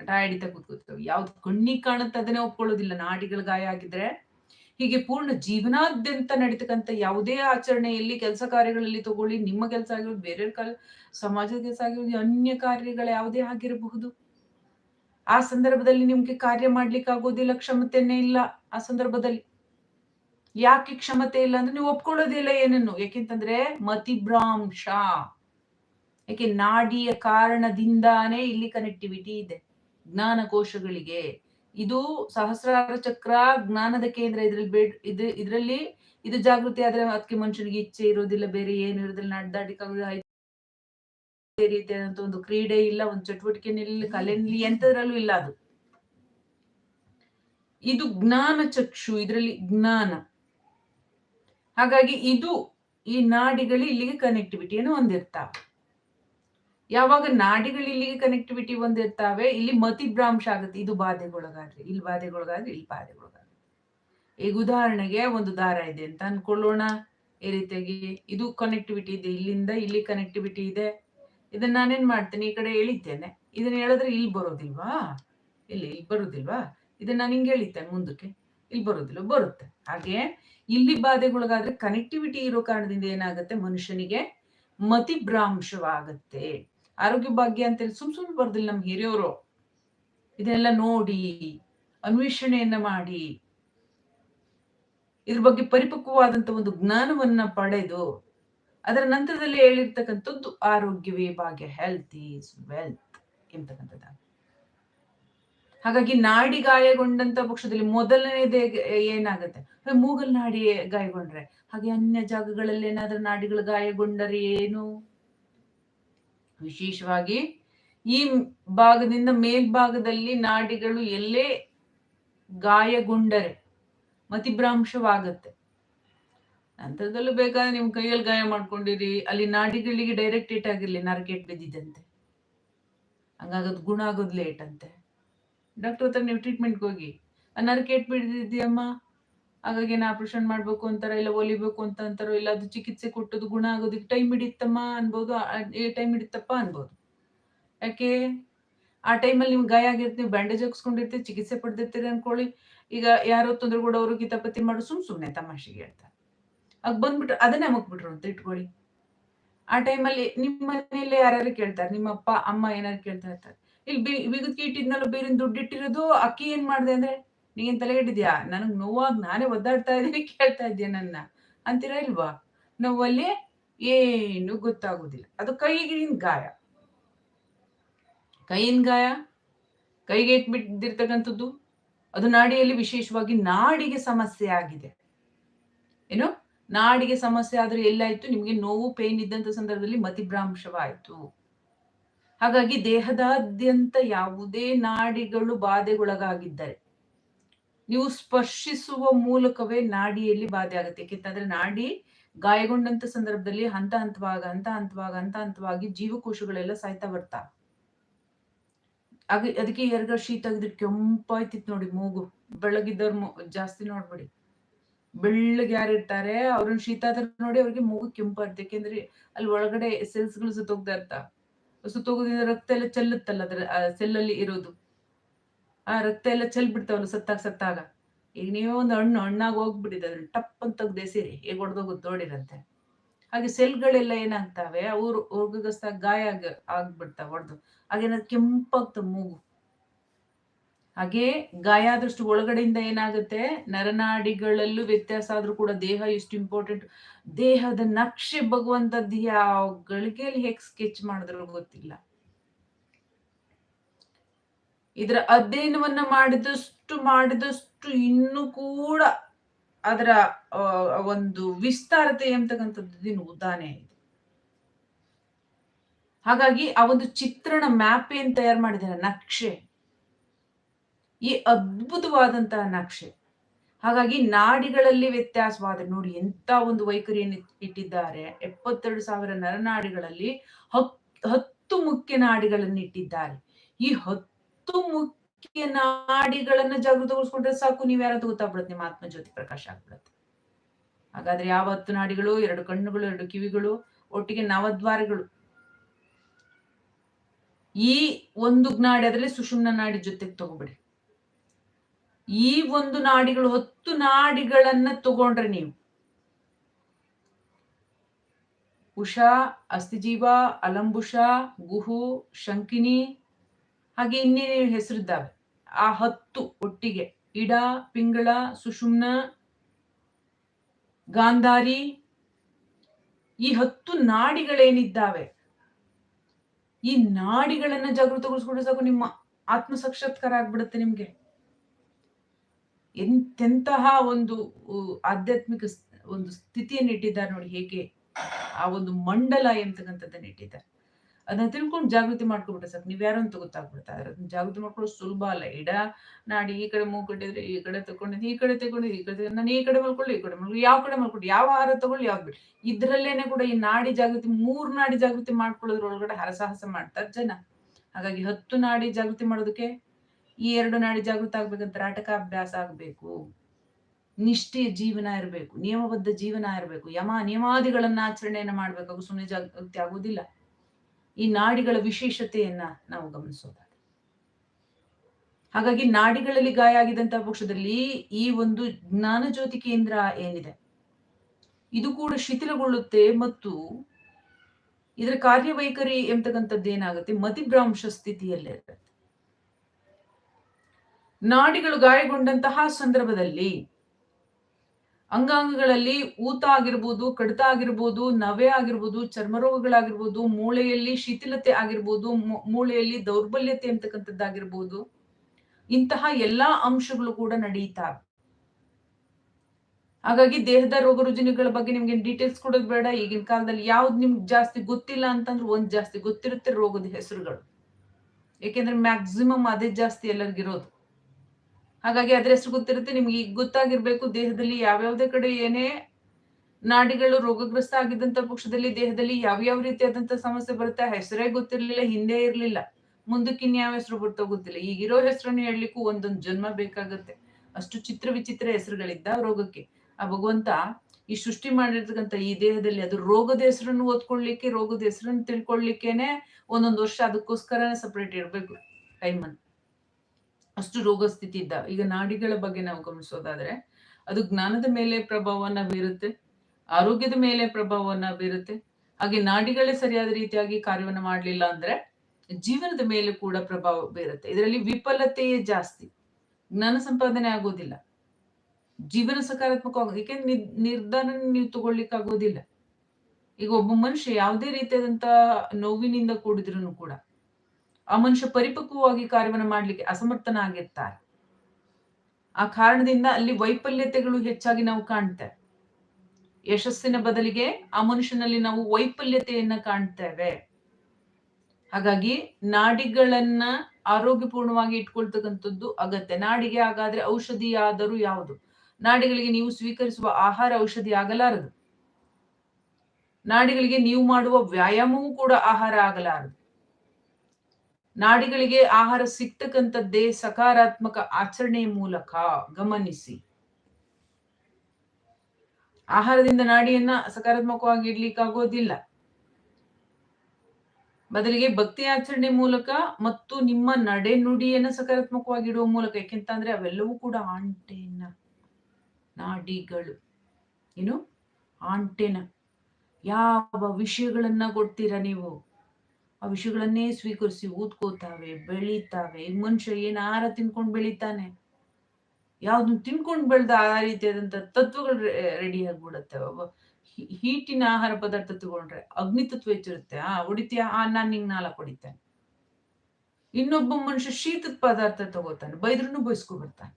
[SPEAKER 1] ಹಠ ಹಿಡಿತ ಯಾವ್ದು ಕಣ್ಣಿಗೆ ಕಾಣುತ್ತೆ ಅದನ್ನೇ ಒಪ್ಕೊಳ್ಳೋದಿಲ್ಲ. ನಾಡಿಗಳ ಗಾಯ ಆಗಿದ್ರೆ ಹೀಗೆ ಪೂರ್ಣ ಜೀವನಾದ್ಯಂತ ನಡೀತಕ್ಕಂಥ ಯಾವುದೇ ಆಚರಣೆಯಲ್ಲಿ ಕೆಲಸ ಕಾರ್ಯಗಳಲ್ಲಿ ತಗೊಳ್ಳಿ, ನಿಮ್ಮ ಕೆಲಸ ಆಗಿರೋದು ಬೇರೆಯವ್ರ ಕಾಲ, ಸಮಾಜದ ಕೆಲಸ ಆಗಿರೋದು ಅನ್ಯ ಕಾರ್ಯಗಳು ಯಾವುದೇ ಆಗಿರಬಹುದು. ಆ ಸಂದರ್ಭದಲ್ಲಿ ನಿಮ್ಗೆ ಕಾರ್ಯ ಮಾಡ್ಲಿಕ್ಕೆ ಆಗೋದಿಲ್ಲ, ಕ್ಷಮತೆನೇ ಇಲ್ಲ ಆ ಸಂದರ್ಭದಲ್ಲಿ. ಯಾಕೆ ಕ್ಷಮತೆ ಇಲ್ಲ ಅಂದ್ರೆ ನೀವು ಒಪ್ಕೊಳ್ಳೋದಿಲ್ಲ ಏನನ್ನು? ಯಾಕೆಂತಂದ್ರೆ ಮತಿಭ್ರಾಂಶ. ಯಾಕೆ ನಾಡಿಯ ಕಾರಣದಿಂದಾನೇ ಇಲ್ಲಿ ಕನೆಕ್ಟಿವಿಟಿ ಇದೆ, ಜ್ಞಾನಕೋಶಗಳಿಗೆ. ಇದು ಸಹಸ್ರಾರ ಚಕ್ರ ಜ್ಞಾನದ ಕೇಂದ್ರ ಇದ್ರಲ್ಲಿ ಬೇಡ್, ಇದು, ಇದರಲ್ಲಿ ಇದು ಜಾಗೃತಿ ಆದ್ರೆ ಅದಕ್ಕೆ ಮನುಷ್ಯನಿಗೆ ಇಚ್ಛೆ ಇರೋದಿಲ್ಲ, ಬೇರೆ ಏನು ಇರೋದಿಲ್ಲ ರೀತಿಯಾದಂತ ಒಂದು ಕ್ರೀಡೆ ಇಲ್ಲ ಒಂದು ಚಟುವಟಿಕೆ ನಿಲ್ಲ ಕಲೆ ನಿಲ್ಲಿ ಎಂತದ್ರಲ್ಲೂ ಇಲ್ಲ ಅದು. ಇದು ಜ್ಞಾನ ಚಕ್ಷು ಇದರಲ್ಲಿ ಜ್ಞಾನ. ಹಾಗಾಗಿ ಇದು ಈ ನಾಡಿಗಳು ಇಲ್ಲಿಗೆ ಕನೆಕ್ಟಿವಿಟಿಯನ್ನು ಹೊಂದಿರ್ತಾವೆ. ಯಾವಾಗ ನಾಡಿಗಳು ಇಲ್ಲಿಗೆ ಕನೆಕ್ಟಿವಿಟಿ ಹೊಂದಿರ್ತಾವೆ ಇಲ್ಲಿ ಮತಿಭ್ರಾಂಶ ಆಗುತ್ತೆ. ಇದು ಬಾಧೆಗೊಳಗಾದ್ರೆ ಇಲ್ಲಿ ಬಾಧೆಗೊಳಗಾದ್ರೆ ಇಲ್ಲಿ ಬಾಧೆಗೊಳಗಾದ್ರೆ. ಈಗ ಉದಾಹರಣೆಗೆ ಒಂದು ದಾರ ಇದೆ ಅಂತ ಅನ್ಕೊಳ್ಳೋಣ. ಈ ರೀತಿಯಾಗಿ ಇದು ಕನೆಕ್ಟಿವಿಟಿ ಇದೆ ಇಲ್ಲಿಂದ ಇಲ್ಲಿ ಕನೆಕ್ಟಿವಿಟಿ ಇದೆ. ಇದನ್ನ ನಾನೇನ್ ಮಾಡ್ತೇನೆ, ಈ ಕಡೆ ಹೇಳಿದ್ದೇನೆ. ಇದನ್ನ ಹೇಳಿದ್ರೆ ಇಲ್ಲಿ ಬರೋದಿಲ್ವಾ? ಇಲ್ಲಿ ಇಲ್ಲಿ ಬರೋದಿಲ್ವಾ? ಇದನ್ನ ನಾನು ಹಿಂಗೆ ಎಳಿತೇನೆ ಮುಂದಕ್ಕೆ. ಇಲ್ಲಿ ಬರೋದಿಲ್ಲ ಬರುತ್ತೆ. ಹಾಗೆ ಇಲ್ಲಿ ಬಾಧೆಗೊಳಗಾದ್ರೆ ಕನೆಕ್ಟಿವಿಟಿ ಇರೋ ಕಾರಣದಿಂದ ಏನಾಗುತ್ತೆ ಮನುಷ್ಯನಿಗೆ ಮತಿಭ್ರಾಂಶವಾಗತ್ತೆ. ಆರೋಗ್ಯ ಭಾಗ್ಯ ಅಂತೇಳಿ ಸುಮ್ ಸುಮ್ಮನೆ ಬರ್ದಿಲ್ಲ ನಮ್ ಹಿರಿಯೋರು ಇದೆಲ್ಲ ನೋಡಿ, ಅನ್ವೇಷಣೆಯನ್ನ ಮಾಡಿ, ಇದ್ರ ಬಗ್ಗೆ ಪರಿಪಕ್ವವಾದಂತ ಒಂದು ಜ್ಞಾನವನ್ನ ಪಡೆದು ಅದರ ನಂತರದಲ್ಲಿ ಹೇಳಿರ್ತಕ್ಕಂಥದ್ದು ಆರೋಗ್ಯವೇ ಭಾಗ್ಯ ಹೆಲ್ತ್ ಈಸ್ ವೆಲ್ತ್ ಎಂತಕ್ಕಂಥದ್ದು ಹಾಗಾಗಿ ನಾಡಿ ಗಾಯಗೊಂಡಂತ ಪಕ್ಷದಲ್ಲಿ ಮೊದಲನೇದೇ ಏನಾಗುತ್ತೆ? ಮೂಗಲ್ ನಾಡಿ ಗಾಯಗೊಂಡ್ರೆ, ಹಾಗೆ ಅನ್ಯ ಜಾಗಗಳಲ್ಲಿ ಏನಾದ್ರೂ ನಾಡಿಗಳು ಗಾಯಗೊಂಡರೆ ಏನು? ವಿಶೇಷವಾಗಿ ಈ ಭಾಗದಿಂದ ಮೇಲ್ಭಾಗದಲ್ಲಿ ನಾಡಿಗಳು ಎಲ್ಲೇ ಗಾಯಗೊಂಡರೆ ಮತಿಭ್ರಾಂಶವಾಗತ್ತೆ ನಂತರದಲ್ಲೂ ಬೇಕಾದ್ರೆ ನಿಮ್ ಕೈಯಲ್ಲಿ ಗಾಯ ಮಾಡ್ಕೊಂಡಿರಿ. ಅಲ್ಲಿ ನಾಡಿಗಳಿಗೆ ಡೈರೆಕ್ಟ್ ಹಿಟ್ ಆಗಿರ್ಲಿ ನರಕೇಟ್ ಬಿದ್ದಿದ್ದಂತೆ. ಹಂಗಾಗದ್ ಗುಣ ಆಗೋದ್ ಲೇಟ್ ಅಂತೆ. ಡಾಕ್ಟರ್ ಹತ್ರ ನೀವು ಟ್ರೀಟ್ಮೆಂಟ್ಗೆ ಹೋಗಿ, ಆ ನರಕೇಟ್ ಬಿದ್ದಿದ್ಯಮ್ಮ? ಹಾಗಾಗಿ ಏನು ಆಪರೇಷನ್ ಮಾಡ್ಬೇಕು ಅಂತಾರ, ಇಲ್ಲ ಒಲಿಬೇಕು ಅಂತ ಅಂತಾರೋ, ಇಲ್ಲ ಅದು ಚಿಕಿತ್ಸೆ ಕೊಟ್ಟದು ಗುಣ ಆಗೋದಿಕ್ಕೆ ಟೈಮ್ ಹಿಡಿತಮ್ಮ ಅನ್ಬೋದು ಟೈಮ್ ಹಿಡಿತಪ್ಪ ಅನ್ಬೋದು. ಯಾಕೆ? ಆ ಟೈಮಲ್ಲಿ ನಿಮ್ಗೆ ಗಾಯ ಆಗಿರ್ತೀವಿ ನೀವು ಬ್ಯಾಂಡೇಜ್ ಹಾಕ್ಸ್ಕೊಂಡಿರ್ತೀವಿ ಚಿಕಿತ್ಸೆ ಪಡೆದಿರ್ತೀರಿ ಅನ್ಕೊಳ್ಳಿ. ಈಗ ಯಾರೋ ತೊಂದರೆ ಕೂಡ ಅವರು ಕಿತಾಪತಿ ಮಾಡು ಸುಮ್ ಸುಮ್ಮನೆ ತಮಾಷೆಗೆ ಹೇಳ್ತಾರೆ. ಆಗ ಬಂದ್ಬಿಟ್ರು, ಅದನ್ನೇ ಮುಗ್ಬಿಟ್ರು ಅಂತ ಇಟ್ಕೊಳ್ಳಿ. ಆ ಟೈಮಲ್ಲಿ ನಿಮ್ಮ ಮನೆಯಲ್ಲಿ ಯಾರು ಕೇಳ್ತಾರೆ? ನಿಮ್ಮ ಅಪ್ಪ, ಅಮ್ಮ ಏನಾರು ಕೇಳ್ತಾ ಇರ್ತಾರೆ? ಇಲ್ಲಿ ಬಿ ಬಿಗುದ್ ಕೀಟಿದ್ನಲ್ಲೂ ಬೇರಿನ ದುಡ್ಡು ಇಟ್ಟಿರೋದು, ಅಕ್ಕಿ ಏನ್ ಮಾಡಿದೆ ಅಂದ್ರೆ, ನೀನ್ ತಲೆ ಇಟ್ಟಿದ್ಯಾ ನನಗ್ ನೋವಾಗ ನಾನೇ ಒದ್ದಾಡ್ತಾ ಇದ್ದೀನಿ, ಕೇಳ್ತಾ ಇದ್ದೀಯ ನನ್ನ ಅಂತೀರಾ ಇಲ್ವಾ? ನೋವಲ್ಲಿ ಏನು ಗೊತ್ತಾಗುದಿಲ್ಲ. ಅದು ಕೈಗಿನ ಗಾಯ. ಕೈಯಿನ ಗಾಯ? ಕೈಗೆ ಇಟ್ಬಿಟ್ಟಿರ್ತಕ್ಕಂಥದ್ದು ಅದು ನಾಡಿಯಲ್ಲಿ ವಿಶೇಷವಾಗಿ ನಾಡಿಗೆ ಸಮಸ್ಯೆ ಆಗಿದೆ. ಏನು? ನಾಡಿಗೆ ಸಮಸ್ಯೆ ಆದ್ರೆ ಎಲ್ಲಾಯ್ತು, ನಿಮ್ಗೆ ನೋವು ಪೇನ್ ಇದ್ದಂತ ಸಂದರ್ಭದಲ್ಲಿ ಮತಿಭ್ರಾಂಶವಾಯ್ತು. ಹಾಗಾಗಿ ದೇಹದಾದ್ಯಂತ ಯಾವುದೇ ನಾಡಿಗಳು ಬಾಧೆಗೊಳಗಾಗಿದ್ದರೆ, ನೀವು ಸ್ಪರ್ಶಿಸುವ ಮೂಲಕವೇ ನಾಡಿಯಲ್ಲಿ ಬಾಧೆ ಆಗುತ್ತೆ. ಯಾಕೆಂತಂದ್ರೆ ನಾಡಿ ಗಾಯಗೊಂಡಂತ ಸಂದರ್ಭದಲ್ಲಿ ಹಂತ ಹಂತವಾಗ ಹಂತ ಹಂತವಾಗ, ಹಂತ ಹಂತವಾಗಿ ಜೀವಕೋಶಗಳೆಲ್ಲ ಸಾಯ್ತಾ ಬರ್ತಾ. ಅದಕ್ಕೆ ಎರಗ ಶೀತ ಆಗಿದ್ರೆ ಕೆಂಪಾಯ್ತಿತ್ತು ನೋಡಿ ಮೂಗು. ಬೆಳಗಿದ್ದವ್ರ ಜಾಸ್ತಿ ನೋಡ್ಬೇಡಿ. ಬೆಳ್ಳಗೆ ಯಾರಿರ್ತಾರೆ ಅವ್ರನ್ನ ಶೀತ ಆದ್ರೆ ನೋಡಿ ಅವ್ರಿಗೆ ಮೂಗು ಕೆಂಪಾಗುತ್ತೆ ಯಾಕೆಂದ್ರೆ ಅಲ್ಲಿ ಒಳಗಡೆ ಸೆಲ್ಸ್ಗಳು ಸುತ್ತೋಗ್ತಾ ಸುತ್ತೋಗೋದ್ರಿಂದ ರಕ್ತ ಎಲ್ಲ ಚೆಲ್ಲುತ್ತಲ್ಲ ಅದ್ರ ಸೆಲ್ಲಲ್ಲಿ ಇರೋದು. ಆ ರಕ್ತ ಎಲ್ಲ ಚೆಲ್ ಬಿಡ್ತಾವಲ್ಲ ಸತ್ತಾಗ ಸತ್ತಾಗ. ಈಗ ನೀವೇ ಒಂದು ಹಣ್ಣು ಹಣ್ಣಾಗಿ ಹೋಗ್ಬಿಟ್ಟಿದೆ ಅದ್ರ ಟಪ್ ಅಂತ ದೇಸಿರಿ ಹೇಗೆ ಹೊಡೆದೋಗುದು ನೋಡಿರಂತೆ. ಹಾಗೆ ಸೆಲ್ಗಳೆಲ್ಲ ಏನಾಗ್ತಾವೆ, ಅವ್ರು ಹೋಗಸ್ತಾಗ ಗಾಯ ಆಗ, ಆಗ್ಬಿಡ್ತಾವ ಹೊಡೆದು ಹಾಗೇನಾದ್ರು ಕೆಂಪಾಗ್ತವೆ ಮೂಗು. ಹಾಗೆ ಗಾಯ ಆದಷ್ಟು ಒಳಗಡೆಯಿಂದ ಏನಾಗುತ್ತೆ? ನರನಾಡಿಗಳಲ್ಲೂ ವ್ಯತ್ಯಾಸ ಆದ್ರೂ ಕೂಡ ದೇಹ ಎಷ್ಟು ಇಂಪಾರ್ಟೆಂಟ್ ದೇಹದ ನಕ್ಷೆ ಬಗುವಂತದ್ದು ಯಾವ ಗಳಿಗೆಯಲ್ಲಿ ಹೇಗೆ ಸ್ಕೆಚ್ ಮಾಡಿದ್ರು ಗೊತ್ತಿಲ್ಲ. ಇದರ ಅಧ್ಯಯನವನ್ನ ಮಾಡಿದಷ್ಟು ಮಾಡಿದಷ್ಟು ಇನ್ನೂ ಕೂಡ ಅದರ ಒಂದು ವಿಸ್ತಾರತೆ ಅಂತಕ್ಕಂಥದ್ದು ಇನ್ನು ಉದಾಹರಣೆ ಇದೆ. ಹಾಗಾಗಿ ಆ ಒಂದು ಚಿತ್ರಣ ಮ್ಯಾಪ್ ಏನ್ ತಯಾರು ಮಾಡಿದ್ದಾರೆ ನಕ್ಷೆ. ಈ ಅದ್ಭುತವಾದಂತಹ ನಕ್ಷೆ. ಹಾಗಾಗಿ ನಾಡಿಗಳಲ್ಲಿ ವ್ಯತ್ಯಾಸವಾದ ನೋಡಿ ಎಂತ ಒಂದು ವೈಖರಿಯನ್ನು ಇಟ್ಟಿದ್ದಾರೆ. ಎಪ್ಪತ್ತೆರಡು ಸಾವಿರ ನರನಾಡಿಗಳಲ್ಲಿ ಹತ್ತು ಮುಖ್ಯ ನಾಡಿಗಳನ್ನು ಇಟ್ಟಿದ್ದಾರೆ. ಈ ಹತ್ತು ಮುಖ್ಯ ನಾಡಿಗಳನ್ನ ಜಾಗೃತಗೊಳಿಸ್ಕೊಂಡ್ರೆ ಸಾಕು, ನೀವ್ ಯಾರಂತ ಗೊತ್ತಾಗ್ಬಿಡುತ್ತೆ, ನಿಮ್ಮ ಆತ್ಮಜ್ಯೋತಿ ಪ್ರಕಾಶ ಆಗ್ಬಿಡುತ್ತೆ. ಹಾಗಾದ್ರೆ ಯಾವ ಹತ್ತು ನಾಡಿಗಳು, ಎರಡು ಕಣ್ಣುಗಳು, ಎರಡು ಕಿವಿಗಳು, ಒಟ್ಟಿಗೆ ನವದ್ವಾರಗಳು? ಈ ಒಂದು ನಾಡಿ ಅದರಲ್ಲಿ ಸುಷುಮ್ನ ನಾಡಿ ಜೊತೆಗೆ ತಗೋಬಿಡಿ. ಈ ಒಂದು ನಾಡಿಗಳು ಹತ್ತು ನಾಡಿಗಳನ್ನ ತಗೊಂಡ್ರೆ ನೀವು. ಉಷಾ, ಅಸ್ಥಿಜೀವ, ಅಲಂಬುಷ, ಗುಹು, ಶಂಕಿನಿ, ಹಾಗೆ ಇನ್ನೇನೇನು ಹೆಸರಿದ್ದಾವೆ. ಆ ಹತ್ತು ಒಟ್ಟಿಗೆ ಇಡ, ಪಿಂಗಳ, ಸುಷುಮ್ನ, ಗಾಂಧಾರಿ, ಈ ಹತ್ತು ನಾಡಿಗಳೇನಿದ್ದಾವೆ? ಈ ನಾಡಿಗಳನ್ನ ಜಾಗೃತಗೊಳಿಸ್ಕೊಂಡ್ರೆ ಸಾಕು ನಿಮ್ಮ ಆತ್ಮ ಸಾಕ್ಷಾತ್ಕಾರ ಆಗ್ಬಿಡುತ್ತೆ ನಿಮ್ಗೆ. ಎಂತೆಂತಹ ಒಂದು ಆಧ್ಯಾತ್ಮಿಕ ಒಂದು ಸ್ಥಿತಿಯನ್ನು ಇಟ್ಟಿದ್ದಾರೆ ನೋಡಿ ಹೇಗೆ, ಆ ಒಂದು ಮಂಡಲ ಎಂತಕ್ಕಂಥದ್ದನ್ನ ಇಟ್ಟಿದ್ದಾರೆ. ಅದನ್ನ ತಿಳ್ಕೊಂಡು ಜಾಗೃತಿ ಮಾಡ್ಕೊಬಿಟ್ರೆ ಸಾಕು. ನೀವು ಯಾರು ಅಂತ ಗೊತ್ತಾಗ್ಬಿಡ್ತಾ ಅದನ್ನ ಜಾಗೃತಿ ಮಾಡ್ಕೊಳ್ಳೋ ಸುಲಭ ಅಲ್ಲ. ಇಡ, ನಾಡಿ, ಈ ಕಡೆ ಮೂಗ್ ಕಟ್ಟಿದ್ರೆ ಈ ಕಡೆ ತಗೊಂಡಿದ್ರೆ ಈ ಕಡೆ ತಗೊಂಡಿದ್ರೆ ಈ ಕಡೆ ನಾನು ಈ ಕಡೆ ಮಲ್ಕೊಳ್ಳಿ, ಈ ಕಡೆ ಮಲ್ಕೊಳ್ಳಿ, ಯಾವ ಕಡೆ ಮಲ್ಕೊಳ್ಳಿ, ಯಾವ ಆಹಾರ ತಗೊಳ್ಳಿ, ಯಾವ್ದು ಬಿಡಿ. ಇದ್ರಲ್ಲೇನೆ ಕೂಡ ಈ ನಾಡಿ ಜಾಗೃತಿ, ಮೂರ್ ನಾಡಿ ಜಾಗೃತಿ ಮಾಡ್ಕೊಳ್ಳೋದ್ರೊಳಗಡೆ ಹರಸಾಹಸ ಮಾಡ್ತಾರೆ ಜನ. ಹಾಗಾಗಿ ಹತ್ತು ನಾಡಿ ಜಾಗೃತಿ ಮಾಡೋದಕ್ಕೆ ಈ ಎರಡು ನಾಡಿ ಜಾಗೃತ ಆಗ್ಬೇಕಂತ ನಾಟಕ ಅಭ್ಯಾಸ ಆಗ್ಬೇಕು. ನಿಷ್ಠೆ ಜೀವನ ಇರಬೇಕು, ನಿಯಮಬದ್ಧ ಜೀವನ ಇರಬೇಕು, ಯಮ ನಿಯಮಾದಿಗಳನ್ನ ಆಚರಣೆಯನ್ನ ಮಾಡ್ಬೇಕು ಸುಮ್ಮನೆ ಜಾಗೃತಿ ಆಗುವುದಿಲ್ಲ ಈ ನಾಡಿಗಳ ವಿಶೇಷತೆಯನ್ನ ನಾವು ಗಮನಿಸೋದಾದ್ರೆ. ಹಾಗಾಗಿ ನಾಡಿಗಳಲ್ಲಿ ಗಾಯ ಆಗಿದಂತಹ ಪಕ್ಷದಲ್ಲಿ ಈ ಒಂದು ಜ್ಞಾನ ಜ್ಯೋತಿ ಕೇಂದ್ರ ಏನಿದೆ? ಇದು ಕೂಡ ಶಿಥಿಲಗೊಳ್ಳುತ್ತೆ ಮತ್ತು ಇದರ ಕಾರ್ಯವೈಖರಿ ಎಂತಕ್ಕಂಥದ್ದು ಏನಾಗುತ್ತೆ? ಮತಿಭ್ರಾಂಶ ಸ್ಥಿತಿಯಲ್ಲಿರುತ್ತೆ. ನಾಡಿಗಳು ಗಾಯಗೊಂಡಂತಹ ಸಂದರ್ಭದಲ್ಲಿ ಅಂಗಾಂಗಗಳಲ್ಲಿ ಊತ ಆಗಿರ್ಬೋದು, ಕಡಿತ ಆಗಿರ್ಬೋದು, ನವೆ ಆಗಿರ್ಬೋದು, ಚರ್ಮರೋಗಗಳಾಗಿರ್ಬೋದು, ಮೂಳೆಯಲ್ಲಿ ಶಿಥಿಲತೆ ಆಗಿರ್ಬೋದು ಮೂಳೆಯಲ್ಲಿ ದೌರ್ಬಲ್ಯತೆ ಅಂತಕ್ಕಂಥದ್ದಾಗಿರ್ಬೋದು, ಇಂತಹ ಎಲ್ಲಾ ಅಂಶಗಳು ಕೂಡ ನಡೀತಾವೆ ಹಾಗಾಗಿ ದೇಹದ ರೋಗ ರುಜಿನಗಳ ಬಗ್ಗೆ ನಿಮ್ಗೆ ಡೀಟೇಲ್ಸ್ ಕೊಡೋದು ಬೇಡ. ಈಗಿನ ಕಾಲದಲ್ಲಿ ಯಾವ್ದು ನಿಮ್ಗೆ ಜಾಸ್ತಿ ಗೊತ್ತಿಲ್ಲ ಅಂತಂದ್ರೆ ಒಂದ್ ಜಾಸ್ತಿ ಗೊತ್ತಿರುತ್ತೆ ರೋಗದ ಹೆಸರುಗಳು. ಯಾಕೆಂದ್ರೆ ಮ್ಯಾಕ್ಸಿಮಮ್ ಅದೇ ಜಾಸ್ತಿ ಎಲ್ಲರಿಗಿರೋದು. ಹಾಗಾಗಿ ಅದ್ರ ಹೆಸರು ಗೊತ್ತಿರುತ್ತೆ. ನಿಮ್ಗೆ ಈಗ ಗೊತ್ತಾಗಿರ್ಬೇಕು, ದೇಹದಲ್ಲಿ ಯಾವ್ಯಾವ್ದೇ ಕಡೆ ಏನೇ ನಾಡಿಗಳು ರೋಗಗ್ರಸ್ತ ಆಗಿದ್ದಂತ ಪಕ್ಷದಲ್ಲಿ ದೇಹದಲ್ಲಿ ಯಾವ್ಯಾವ ರೀತಿಯಾದಂತ ಸಮಸ್ಯೆ ಬರುತ್ತೆ ಹೆಸರೇ ಗೊತ್ತಿರ್ಲಿಲ್ಲ, ಹಿಂದೆ ಇರ್ಲಿಲ್ಲ. ಮುಂದಕ್ಕೆ ಇನ್ಯಾವ ಹೆಸರು ಬರ್ತೋ ಗೊತ್ತಿಲ್ಲ. ಈಗಿರೋ ಹೆಸರನ್ನು ಹೇಳಲಿಕ್ಕೂ ಒಂದೊಂದು ಜನ್ಮ ಬೇಕಾಗತ್ತೆ. ಅಷ್ಟು ಚಿತ್ರ ವಿಚಿತ್ರ ಹೆಸರುಗಳಿದ್ದ ರೋಗಕ್ಕೆ. ಆ ಭಗವಂತ ಈ ಸೃಷ್ಟಿ ಮಾಡಿರ್ತಕ್ಕಂಥ ಈ ದೇಹದಲ್ಲಿ ಅದು ರೋಗದ ಹೆಸರನ್ನು ಓದ್ಕೊಳ್ಲಿಕ್ಕೆ ರೋಗದ ಹೆಸರನ್ನು ತಿಳ್ಕೊಳ್ಲಿಕ್ಕೇನೆ ಒಂದೊಂದು ವರ್ಷ ಅದಕ್ಕೋಸ್ಕರನೇ ಸಪ್ರೇಟ್ ಇರ್ಬೇಕು. ಟೈಮನ್ನು ಅಷ್ಟು ರೋಗ ಸ್ಥಿತಿ ಇದ್ದ. ಈಗ ನಾಡಿಗಳ ಬಗ್ಗೆ ನಾವು ಗಮನಿಸೋದಾದ್ರೆ, ಅದು ಜ್ಞಾನದ ಮೇಲೆ ಪ್ರಭಾವವನ್ನ ಬೀರುತ್ತೆ, ಆರೋಗ್ಯದ ಮೇಲೆ ಪ್ರಭಾವವನ್ನ ಬೀರುತ್ತೆ. ಹಾಗೆ ನಾಡಿಗಳೇ ಸರಿಯಾದ ರೀತಿಯಾಗಿ ಕಾರ್ಯವನ್ನ ಮಾಡಲಿಲ್ಲ ಅಂದ್ರೆ ಜೀವನದ ಮೇಲೆ ಕೂಡ ಪ್ರಭಾವ ಬೀರುತ್ತೆ. ಇದರಲ್ಲಿ ವಿಫಲತೆಯೇ ಜಾಸ್ತಿ. ಜ್ಞಾನ ಸಂಪಾದನೆ ಆಗೋದಿಲ್ಲ. ಜೀವನ ಸಕಾರಾತ್ಮಕವಾಗಿ ಯಾಕೆಂದ್ರೆ ನಿರ್ಧಾರ ನೀವು ತಗೊಳ್ಲಿಕ್ಕೆ ಆಗೋದಿಲ್ಲ ಈಗ ಒಬ್ಬ ಮನುಷ್ಯ ಯಾವುದೇ ರೀತಿಯಾದಂತಹ ನೋವಿನಿಂದ ಕೂಡಿದ್ರು ಕೂಡ ಆ ಮನುಷ್ಯ ಪರಿಪಕ್ವವಾಗಿ ಕಾರ್ಯವನ್ನು ಮಾಡಲಿಕ್ಕೆ ಅಸಮರ್ಥನಾಗಿರ್ತಾರೆ. ಆ ಕಾರಣದಿಂದ ಅಲ್ಲಿ ವೈಫಲ್ಯತೆಗಳು ಹೆಚ್ಚಾಗಿ ನಾವು ಕಾಣ್ತೇವೆ. ಯಶಸ್ಸಿನ ಬದಲಿಗೆ ಆ ಮನುಷ್ಯನಲ್ಲಿ ನಾವು ವೈಫಲ್ಯತೆಯನ್ನ ಕಾಣ್ತೇವೆ. ಹಾಗಾಗಿ ನಾಡಿಗಳನ್ನ ಆರೋಗ್ಯಪೂರ್ಣವಾಗಿ ಇಟ್ಕೊಳ್ತಕ್ಕಂಥದ್ದು ಅಗತ್ಯ. ನಾಡಿಗೆ ಹಾಗಾದ್ರೆ ಔಷಧಿ ಆದರೂ ಯಾವುದು? ನಾಡಿಗಳಿಗೆ ನೀವು ಸ್ವೀಕರಿಸುವ ಆಹಾರ ಔಷಧಿ ಆಗಲಾರದು. ನಾಡಿಗಳಿಗೆ ನೀವು ಮಾಡುವ ವ್ಯಾಯಾಮವೂ ಕೂಡ ಆಹಾರ ಆಗಲಾರದು. ನಾಡಿಗಳಿಗೆ ಆಹಾರ ಸಿಗ್ತಕ್ಕಂಥದ್ದೇ ಸಕಾರಾತ್ಮಕ ಆಚರಣೆ ಮೂಲಕ ಗಮನಿಸಿ. ಆಹಾರದಿಂದ ನಾಡಿಯನ್ನ ಸಕಾರಾತ್ಮಕವಾಗಿ ಇಡ್ಲಿಕ್ಕಾಗೋದಿಲ್ಲ ಬದಲಿಗೆ ಭಕ್ತಿ ಆಚರಣೆ ಮೂಲಕ ಮತ್ತು ನಿಮ್ಮ ನಡೆ ನುಡಿಯನ್ನ ಸಕಾರಾತ್ಮಕವಾಗಿ ಇಡುವ ಮೂಲಕ ಯಾಕೆಂತಂದ್ರೆ ಅವೆಲ್ಲವೂ ಕೂಡ ಆಂಟೆನ, ನಾಡಿಗಳು. ಏನು? ಆಂಟೆನ. ಯಾವ ವಿಷಯಗಳನ್ನ ಕೊಡ್ತೀರಾ ನೀವು? ಆ ವಿಷಯಗಳನ್ನೇ ಸ್ವೀಕರಿಸಿ ಊದ್ಕೋತಾವೆ, ಬೆಳೀತಾವೆ. ಮನುಷ್ಯ ಏನಾರ ತಿನ್ಕೊಂಡು ಬೆಳಿತಾನೆ? ಯಾವ್ದನ್ನ ತಿನ್ಕೊಂಡು ಬೆಳೆದ ಆ ರೀತಿಯಾದಂತ ತತ್ವಗಳು ರೆಡಿ ಆಗ್ಬಿಡತ್ತೆ. ಹೀಟಿನ ಆಹಾರ ಪದಾರ್ಥ ತಗೊಂಡ್ರೆ ಅಗ್ನಿ ತತ್ವ ಹೆಚ್ಚಿರುತ್ತೆ. ಆ ಹೊಡಿತೀಯ, ಆ ನಾನ್ ನಿಂಗೆ ನಾಲ್ಕು ಹೊಡಿತೇನೆ ಇನ್ನೊಬ್ಬ ಮನುಷ್ಯ ಶೀತದ ಪದಾರ್ಥ ತಗೋತಾನೆ ಬೈದ್ರೂ ಬಯಸ್ಕೊಬಿಡ್ತಾನೆ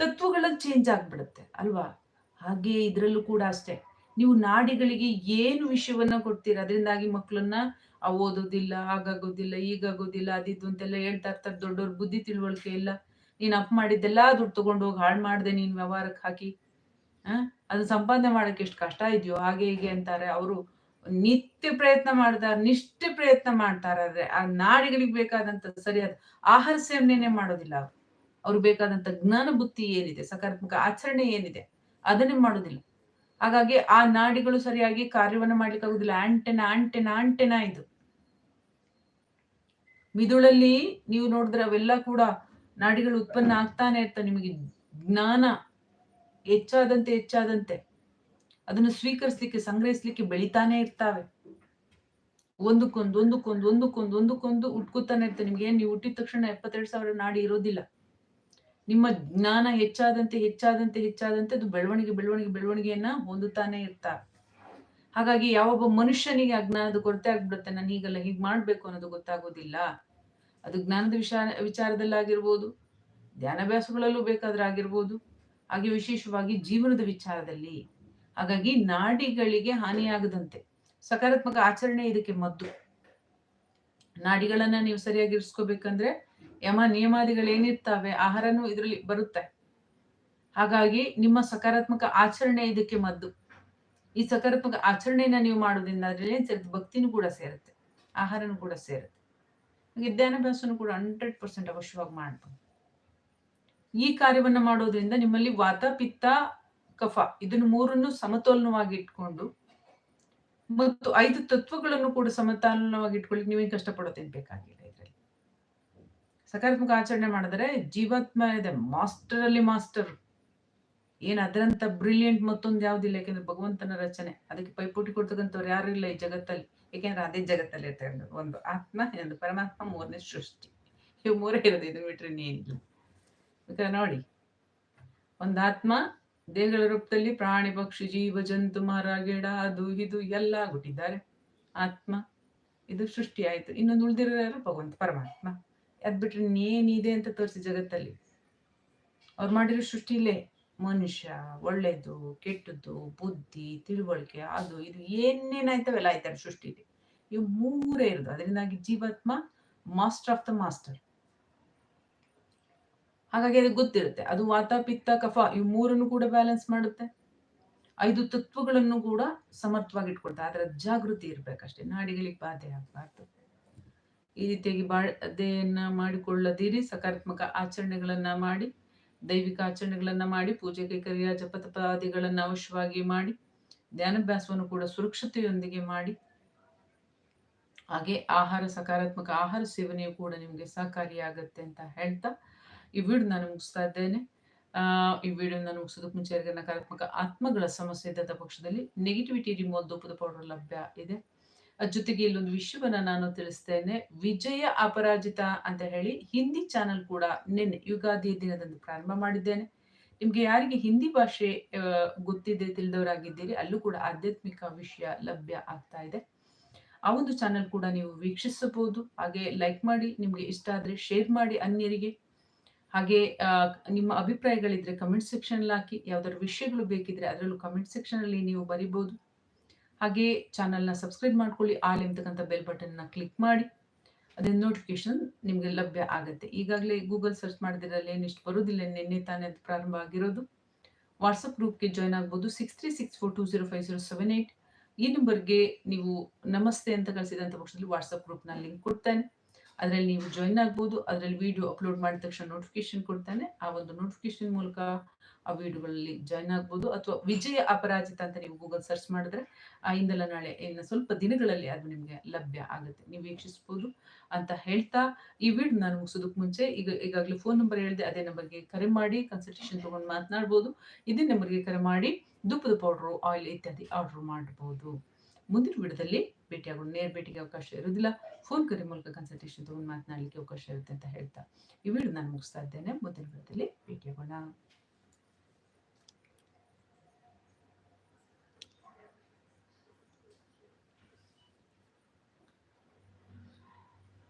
[SPEAKER 1] ತತ್ವಗಳ ಚೇಂಜ್ ಆಗ್ಬಿಡುತ್ತೆ, ಅಲ್ವಾ? ಹಾಗೆ ಇದ್ರಲ್ಲೂ ಕೂಡ ಅಷ್ಟೇ. ನೀವು ನಾಡಿಗಳಿಗೆ ಏನು ವಿಷಯವನ್ನ ಕೊಡ್ತೀರಾ? ಅದರಿಂದಾಗಿ ಮಕ್ಕಳನ್ನ ಓದೋದಿಲ್ಲ, ಹಾಗಾಗೋದಿಲ್ಲ ಈಗಾಗೋದಿಲ್ಲ ಅದಿದ್ದು ಅಂತೆಲ್ಲ ಹೇಳ್ತಾ ಇರ್ತಾರೆ ದೊಡ್ಡವ್ರ. ಬುದ್ಧಿ ತಿಳುವಳಿಕೆ ಇಲ್ಲ. ನೀನ್ ಅಪ್ ಮಾಡಿದ್ದೆಲ್ಲ ದುಡ್ಡು ತಗೊಂಡು ಹೋಗಿ ಹಾಳು ಮಾಡ್ದೆ ನೀನ್ ವ್ಯವಹಾರಕ್ಕೆ ಹಾಕಿ. ಆ? ಅದು ಸಂಪಾದನೆ ಮಾಡಕ್ಕೆ ಎಷ್ಟು ಕಷ್ಟ ಇದೆಯೋ ಹಾಗೆ ಹೀಗೆ ಅಂತಾರೆ. ಅವರು ನಿತ್ಯ ಪ್ರಯತ್ನ ಮಾಡ್ತಾರೆ, ನಿಷ್ಠೆ ಪ್ರಯತ್ನ ಮಾಡ್ತಾರೆ. ಆದ್ರೆ ಆ ನಾಡಿಗಳಿಗೆ ಬೇಕಾದಂತ ಸರಿಯಾದ ಆಹಾರ ಸೇವನೆನೇ ಮಾಡೋದಿಲ್ಲ ಅವ್ರು. ಅವ್ರು ಬೇಕಾದಂತ ಜ್ಞಾನ ಬುದ್ಧಿ ಏನಿದೆ, ಸಕಾರಾತ್ಮಕ ಆಚರಣೆ ಏನಿದೆ, ಅದನ್ನೇ ಮಾಡೋದಿಲ್ಲ. ಹಾಗಾಗಿ ಆ ನಾಡಿಗಳು ಸರಿಯಾಗಿ ಕಾರ್ಯವನ್ನ ಮಾಡ್ಲಿಕ್ಕೆ ಆಗುದಿಲ್ಲ. ಆಂಟೆನ ಆಂಟೆನ ಆಂಟೆನ ಇದು. ಮಿದುಳಲ್ಲಿ ನೀವು ನೋಡಿದ್ರೆ ಅವೆಲ್ಲ ಕೂಡ ನಾಡಿಗಳು ಉತ್ಪನ್ನ ಆಗ್ತಾನೆ ಇರ್ತವೆ ನಿಮಗೆ. ಜ್ಞಾನ ಹೆಚ್ಚಾದಂತೆ ಹೆಚ್ಚಾದಂತೆ. ಅದನ್ನು ಸ್ವೀಕರಿಸ್ಲಿಕ್ಕೆ, ಸಂಗ್ರಹಿಸ್ಲಿಕ್ಕೆ ಬೆಳಿತಾನೆ ಇರ್ತಾವೆ. ಒಂದಕ್ಕೊಂದು ಒಂದಕ್ಕೊಂದು ಒಂದಕ್ಕೊಂದು ಒಂದಕ್ಕೊಂದು ಉಟ್ಕೋತಾನೆ ಇರ್ತವೆ ನಿಮ್ಗೆ ಏನ್, ನೀವು ಹುಟ್ಟಿದ ತಕ್ಷಣ ಎಪ್ಪತ್ತೆರಡು ಸಾವಿರ ನಾಡಿ ಇರೋದಿಲ್ಲ. ನಿಮ್ಮ ಜ್ಞಾನ ಹೆಚ್ಚಾದಂತೆ ಹೆಚ್ಚಾದಂತೆ ಹೆಚ್ಚಾದಂತೆ ಅದು ಬೆಳವಣಿಗೆ ಬೆಳವಣಿಗೆ, ಬೆಳವಣಿಗೆಯನ್ನ ಹೊಂದುತ್ತಾನೆ ಇರ್ತ ಹಾಗಾಗಿ ಯಾವೊಬ್ಬ ಮನುಷ್ಯನಿಗೆ ಅಜ್ಞಾನದ ಕೊರತೆ ಆಗ್ಬಿಡುತ್ತೆ, ನಾನು ಹೀಗಲ್ಲ ಹೀಗ್ ಮಾಡ್ಬೇಕು ಅನ್ನೋದು ಗೊತ್ತಾಗೋದಿಲ್ಲ. ಅದು ಜ್ಞಾನದ ವಿಚಾರ ವಿಚಾರದಲ್ಲಾಗಿರ್ಬೋದು ಧ್ಯಾನಾಭ್ಯಾಸಗಳಲ್ಲೂ ಬೇಕಾದ್ರೆ ಆಗಿರ್ಬೋದು, ಹಾಗೆ ವಿಶೇಷವಾಗಿ ಜೀವನದ ವಿಚಾರದಲ್ಲಿ. ಹಾಗಾಗಿ ನಾಡಿಗಳಿಗೆ ಹಾನಿಯಾಗದಂತೆ, ಸಕಾರಾತ್ಮಕ ಆಚರಣೆ ಇದಕ್ಕೆ ಮದ್ದು. ನಾಡಿಗಳನ್ನ ನೀವು ಸರಿಯಾಗಿ ಇರಿಸ್ಕೋಬೇಕಂದ್ರೆ ಯಮ ನಿಯಮಾದಿಗಳು ಏನಿರ್ತಾವೆ ಆಹಾರನೂ ಇದರಲ್ಲಿ ಬರುತ್ತೆ. ಹಾಗಾಗಿ ನಿಮ್ಮ ಸಕಾರಾತ್ಮಕ ಆಚರಣೆ ಇದಕ್ಕೆ ಮದ್ದು. ಈ ಸಕಾರಾತ್ಮಕ ಆಚರಣೆಯನ್ನ ನೀವು ಮಾಡೋದ್ರಿಂದ ಅದ್ರಲ್ಲಿ ಏನ್ ಸೇರುತ್ತೆ? ಭಕ್ತಿನೂ ಕೂಡ ಸೇರುತ್ತೆ, ಆಹಾರನೂ ಕೂಡ ಸೇರುತ್ತೆ. ವಿದ್ಯಾಭ್ಯಾಸನೂ ಕೂಡ ಹಂಡ್ರೆಡ್ ಪರ್ಸೆಂಟ್ ಅವಶ್ಯವಾಗಿ ಮಾಡ್ಬೋದು. ಈ ಕಾರ್ಯವನ್ನ ಮಾಡೋದ್ರಿಂದ ನಿಮ್ಮಲ್ಲಿ ವಾತ, ಪಿತ್ತ, ಕಫ ಇದನ್ನು ಮೂರನ್ನು ಸಮತೋಲನವಾಗಿ ಇಟ್ಕೊಂಡು ಮತ್ತು ಐದು ತತ್ವಗಳನ್ನು ಕೂಡ ಸಮತೋಲನವಾಗಿ ಇಟ್ಕೊಳ್ಳಿ ನೀವೇನು ಕಷ್ಟಪಡೋ ಸಕಾರಾತ್ಮಕ ಆಚರಣೆ ಮಾಡಿದ್ರೆ ಜೀವಾತ್ಮ ಇದೆ ಮಾಸ್ಟರ್ ಅಲ್ಲಿ ಮಾಸ್ಟರ್ ಏನ್ ಅದರಂತ ಬ್ರಿಲಿಯಂಟ್ ಮತ್ತೊಂದು ಯಾವ್ದಿಲ್ಲ ಯಾಕೆಂದ್ರೆ ಭಗವಂತನ ರಚನೆ. ಅದಕ್ಕೆ ಪೈಪೋಟಿ ಕೊಡ್ತಕ್ಕಂಥವ್ರು ಯಾರು ಇಲ್ಲ ಈ ಜಗತ್ತಲ್ಲಿ. ಏಕೆಂದ್ರೆ ಅದೇ ಜಗತ್ತಲ್ಲಿ ಇರ್ತಕ್ಕಂಥ ಒಂದು ಆತ್ಮ, ಇನ್ನೊಂದು ಪರಮಾತ್ಮ, ಮೂರನೇ ಸೃಷ್ಟಿ. ಇವು ಮೂರೇ ಇರೋದು, ಇದು ಬಿಟ್ರೆ ಏನಿಲ್ಲ ನೋಡಿ. ಒಂದು ಆತ್ಮ, ದೇಹಗಳ ರೂಪದಲ್ಲಿ ಪ್ರಾಣಿ, ಪಕ್ಷಿ, ಜೀವ, ಜಂತು, ಮರ, ಗಿಡ, ಅದು, ಇದು ಎಲ್ಲ ಆಗ್ಬಿಟ್ಟಿದ್ದಾರೆ ಆತ್ಮ, ಇದು ಸೃಷ್ಟಿ ಆಯ್ತು. ಇನ್ನೊಂದು ಉಳಿದಿರೋ ಭಗವಂತ, ಪರಮಾತ್ಮ. ಅದ್ ಬಿಟ್ರೆ ಇನ್ನೇನಿದೆ ಅಂತ ತೋರಿಸಿ ಜಗತ್ತಲ್ಲಿ. ಅವ್ರು ಮಾಡಿರೋ ಸೃಷ್ಟಿಲೇ ಮನುಷ್ಯ, ಒಳ್ಳೇದು, ಕೆಟ್ಟದ್ದು, ಬುದ್ಧಿ, ತಿಳುವಳಿಕೆ, ಅದು, ಇದು, ಏನೇನಾಯ್ತವೆಲ್ಲ ಆಯ್ತಾರೆ ಸೃಷ್ಟಿಲಿ ಇವು ಮೂರೇ ಇರೋದು. ಅದರಿಂದಾಗಿ ಜೀವಾತ್ಮ ಮಾಸ್ಟರ್ ಆಫ್ ದ ಮಾಸ್ಟರ್ ಹಾಗಾಗಿ ಅದು ಗೊತ್ತಿರುತ್ತೆ. ಅದು ವಾತ, ಪಿತ್ತ, ಕಫ ಇವು ಮೂರನ್ನು ಕೂಡ ಬ್ಯಾಲೆನ್ಸ್ ಮಾಡುತ್ತೆ. ಐದು ತತ್ವಗಳನ್ನು ಕೂಡ ಸಮರ್ಥವಾಗಿ ಇಟ್ಕೊಳ್ತಾರೆ ಅದರ ಜಾಗೃತಿ ಇರ್ಬೇಕಷ್ಟೇ. ನಾಡಿಗಳಿಗೆ ಬಾಧೆ ಆಗ್ಬಾರ್ದು. ಈ ರೀತಿಯಾಗಿ ಬಾಧೆಯನ್ನ ಮಾಡಿಕೊಳ್ಳದಿರಿ, ಸಕಾರಾತ್ಮಕ ಆಚರಣೆಗಳನ್ನು ಮಾಡಿ, ದೈವಿಕ ಆಚರಣೆಗಳನ್ನು ಮಾಡಿ ಪೂಜೆ ಕೈಕರ್ಯ ಜಪತಪಾದಿಗಳನ್ನ ಅವಶ್ಯವಾಗಿ ಮಾಡಿ, ಧ್ಯಾನಭ್ಯಾಸವನ್ನು ಕೂಡ ಸುರಕ್ಷತೆಯೊಂದಿಗೆ ಮಾಡಿ. ಹಾಗೆ ಆಹಾರ, ಸಕಾರಾತ್ಮಕ ಆಹಾರ ಸೇವನೆಯು ಕೂಡ ನಿಮಗೆ ಸಹಕಾರಿಯಾಗುತ್ತೆ ಅಂತ ಹೇಳ್ತಾ ಈ ವಿಡಿಯೋ ನಾನು ಮುಗಿಸ್ತಾ ಇದ್ದೇನೆ. ಈ ವಿಡಿಯೋ ನಾನು ಮುಗಿಸೋದಕ್ಕೆ ಮುಂಚೆ ನಕಾರಾತ್ಮಕ ಆತ್ಮಗಳ ಸಮಸ್ಯೆ ಇದ್ದ ಪಕ್ಷದಲ್ಲಿ ನೆಗೆಟಿವಿಟಿ ರಿಮೋಲ್ ದೂಪದ ಪೌಡರ್ ಲಭ್ಯ ಇದೆ. ಜೊತೆಗೆ ಇಲ್ಲೊಂದು ವಿಷಯವನ್ನ ನಾನು ತಿಳಿಸ್ತೇನೆ. ವಿಜಯ ಅಪರಾಜಿತ ಅಂತ ಹೇಳಿ ಹಿಂದಿ ಚಾನೆಲ್ ಕೂಡ ನಿನ್ನೆ ಯುಗಾದಿ ದಿನದಂದು ಪ್ರಾರಂಭ ಮಾಡಿದ್ದೇನೆ. ನಿಮ್ಗೆ ಯಾರಿಗೆ ಹಿಂದಿ ಭಾಷೆ ಗೊತ್ತಿದೆ, ತಿಳಿದವರಾಗಿದ್ದೀರಿ, ಅಲ್ಲೂ ಕೂಡ ಆಧ್ಯಾತ್ಮಿಕ ವಿಷಯ ಲಭ್ಯ ಆಗ್ತಾ ಇದೆ. ಆ ಒಂದು ಚಾನೆಲ್ ಕೂಡ ನೀವು ವೀಕ್ಷಿಸಬಹುದು. ಹಾಗೆ ಲೈಕ್ ಮಾಡಿ, ನಿಮ್ಗೆ ಇಷ್ಟ ಆದ್ರೆ ಶೇರ್ ಮಾಡಿ ಅನ್ಯರಿಗೆ. ಹಾಗೆ ನಿಮ್ಮ ಅಭಿಪ್ರಾಯಗಳಿದ್ರೆ ಕಮೆಂಟ್ ಸೆಕ್ಷನ್ ಹಾಕಿ. ಯಾವ್ದಾದ್ರು ವಿಷಯಗಳು ಬೇಕಿದ್ರೆ ಅದರಲ್ಲೂ ಕಮೆಂಟ್ ಸೆಕ್ಷನ್ ಅಲ್ಲಿ ನೀವು ಬರಿಬಹುದು ಹಾಗೆ ಚಾನಲ್ನ ಸಬ್ಸ್ಕ್ರೈಬ್ ಮಾಡ್ಕೊಳ್ಳಿ ಆಲ್ ಎಂಬತಕ್ಕಂಥ ಬೆಲ್ ಬಟನ್ನ ಕ್ಲಿಕ್ ಮಾಡಿ. ಅದೇ ನೋಟಿಫಿಕೇಶನ್ ನಿಮಗೆ ಲಭ್ಯ ಆಗುತ್ತೆ. ಈಗಾಗಲೇ ಗೂಗಲ್ ಸರ್ಚ್ ಮಾಡಿದ್ರಲ್ಲಿ ಏನಿಷ್ಟು ಬರೋದಿಲ್ಲ, ನಿನ್ನೆ ತಾನೇ ಅದು ಪ್ರಾರಂಭ ಆಗಿರೋದು. ವಾಟ್ಸಪ್ ಗ್ರೂಪ್ಗೆ ಜಾಯ್ನ್ ಆಗ್ಬೋದು six three six four two zero five zero seven eight ಈ ನಂಬರ್ಗೆ ನೀವು ನಮಸ್ತೆ ಅಂತ ಕಳಿಸಿದಂಥ ಪಕ್ಷದಲ್ಲಿ ವಾಟ್ಸಪ್ ಗ್ರೂಪ್ನ ಲಿಂಕ್ ಕೊಡ್ತೇನೆ. ಅದರಲ್ಲಿ ನೀವು ಜಾಯಿನ್ ಆಗ್ಬೋದು, ಅದರಲ್ಲಿ ವಿಡಿಯೋ ಅಪ್ಲೋಡ್ ಮಾಡಿದ ತಕ್ಷಣ ನೋಟಿಫಿಕೇಶನ್ ಕೊಡ್ತಾನೆ. ಆ ಒಂದು ನೋಟಿಫಿಕೇಶನ್ ಮೂಲಕ ಆ ವಿಡಿಯೋಗಳಲ್ಲಿ ಜಾಯ್ನ್ ಆಗ್ಬೋದು. ಅಥವಾ ವಿಜಯ ಅಪರಾಜಿತ ಅಂತ ನೀವು ಗೂಗಲ್ ಸರ್ಚ್ ಮಾಡಿದ್ರೆ ಇಂದೆಲ್ಲ ನಾಳೆ ಇನ್ನು ಸ್ವಲ್ಪ ದಿನಗಳಲ್ಲಿ ಅದು ನಿಮಗೆ ಲಭ್ಯ ಆಗುತ್ತೆ. ನೀವು ವೀಕ್ಷಿಸ್ಬೋದು ಅಂತ ಹೇಳ್ತಾ ಈ ವಿಡಿಯೋ ನಾನು ಮುಗಿಸೋದಕ್ಕೆ ಮುಂಚೆ ಈಗ ಈಗಾಗಲೇ ಫೋನ್ ನಂಬರ್ ಹೇಳಿದೆ, ಅದೇ ನಂಬರ್ಗೆ ಕರೆ ಮಾಡಿ ಕನ್ಸಲ್ಟೇಷನ್ ತೊಗೊಂಡು ಮಾತನಾಡ್ಬೋದು. ಇದೇ ನಂಬರ್ಗೆ ಕರೆ ಮಾಡಿ ದುಪ್ಪದ ಪೌಡ್ರು ಆಯಿಲ್ ಇತ್ಯಾದಿ ಆರ್ಡರ್ ಮಾಡ್ಬೋದು. ಮುಂದಿನ ವಿಡಿಯೋದಲ್ಲಿ ಭೇಟಿಯಾಗೋಣ. ನೇರ ಭೇಟಿಗೆ ಅವಕಾಶ ಇರೋದಿಲ್ಲ ಫೋನ್ ಕರೆ ಮೂಲಕ ಕನ್ಸಲ್ಟೇಷನ್ ತಗೊಂಡು ಮಾತನಾಡಲಿಕ್ಕೆ ಅವಕಾಶ ಇರುತ್ತೆ ಅಂತ ಹೇಳ್ತಾ ಈ ವಿಡಿಯೋ ನಾನು ಮುಗಿಸ್ತಾ ಇದ್ದೇನೆ. ಮುಂದಿನ ವಿಡಿಯೋದಲ್ಲಿ ಭೇಟಿಯಾಗೋಣ.